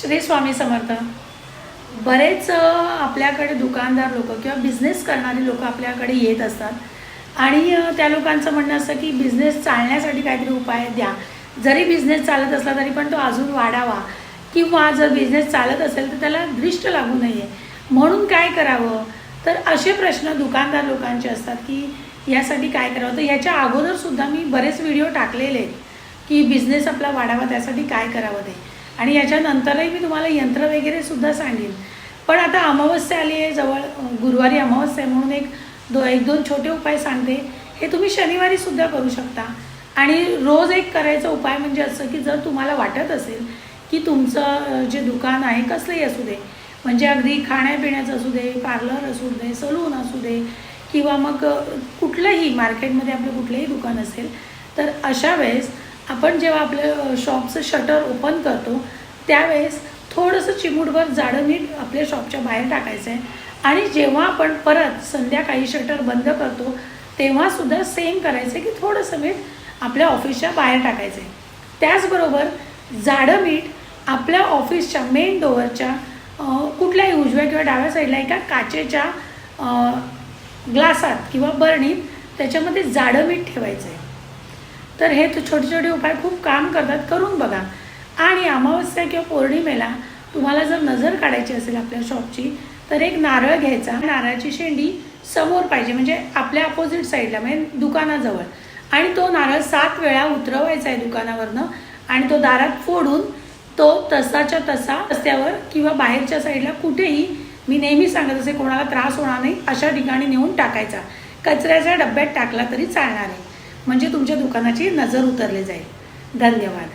श्री स्वामी समर्थ. बरेच आपल्याकडे दुकानदार लोक किंवा बिझनेस करणारी लोक आपल्याकडे येत असतात. आणि त्या लोकांचं म्हणणं असतं की बिझनेस चालण्यासाठी काहीतरी उपाय द्या. जरी बिझनेस चालत असला तरी पण तो अजून वाढावा. किंवा जर बिझनेस चालत असेल तर त्याला दृष्ट लागू नये. म्हणून काय करावं? तर असे प्रश्न दुकानदार लोकांचे असतात की यासाठी काय करावं? तर याच्या अगोदरसुद्धा मी बरेच व्हिडिओ टाकलेले आहेत. की बिझनेस आपला वाढावा त्यासाठी काय करावं ते. आणि याच्यानंतरही मी तुम्हाला यंत्र वगैरे सुद्धा सांगेन. पण आता अमावस्या आली आहे जवळ गुरुवारी अमावस्या आहे म्हणून एक दो एक दोन छोटे उपाय सांगते. हे तुम्ही शनिवारी सुद्धा करू शकता. आणि रोज एक करायचा उपाय म्हणजे असं की जर तुम्हाला वाटत असेल की तुमचं जे दुकान आहे कसलंही असू दे म्हणजे अगदी खाण्यापिण्याचं असू दे पार्लर असू दे सलून असू दे किंवा मग कुठलंही मार्केटमध्ये आपलं कुठलंही दुकान असेल तर अशा वेळेस आपण जेव्हा आपलं शॉपचं शटर ओपन करतो त्यावेळेस थोडंसं चिमूटभर जाडं मीठ आपल्या शॉपच्या बाहेर टाकायचं आहे आणि जेव्हा आपण परत संध्याकाळी शटर बंद करतो तेव्हासुद्धा सेम करायचं आहे की थोडंसं मीठ आपल्या ऑफिसच्या बाहेर टाकायचं आहे त्याचबरोबर जाडं मीठ आपल्या ऑफिसच्या मेन डोअरच्या कुठल्याही उजव्या किंवा डाव्या साईडला एका काचेच्या ग्लासात किंवा बरणीत त्याच्यामध्ये जाडं मीठ ठेवायचं आहे तर हे छोटे छोटे उपाय खूप काम करतात करून बघा. आणि अमावस्या किंवा पौर्णिमेला तुम्हाला जर नजर काढायची असेल आपल्या शॉपची तर एक नारळ घ्यायचा. नारळाची शेंडी समोर पाहिजे म्हणजे आपल्या अपोजिट साईडला म्हणजे दुकानाजवळ. आणि तो नारळ सात वेळा उतरवायचा आहे दुकानावरनं आणि तो दारात फोडून तो तसाच्या तसा रस्त्यावर किंवा बाहेरच्या साईडला कुठेही मी नेहमी सांगत असे कोणाला त्रास होणार नाही अशा ठिकाणी नेऊन टाकायचा. कचऱ्याच्या डब्यात टाकला तरी चालणार आहे. म्हणजे तुमच्या दुकानाची नजर उतरली जाईल. धन्यवाद.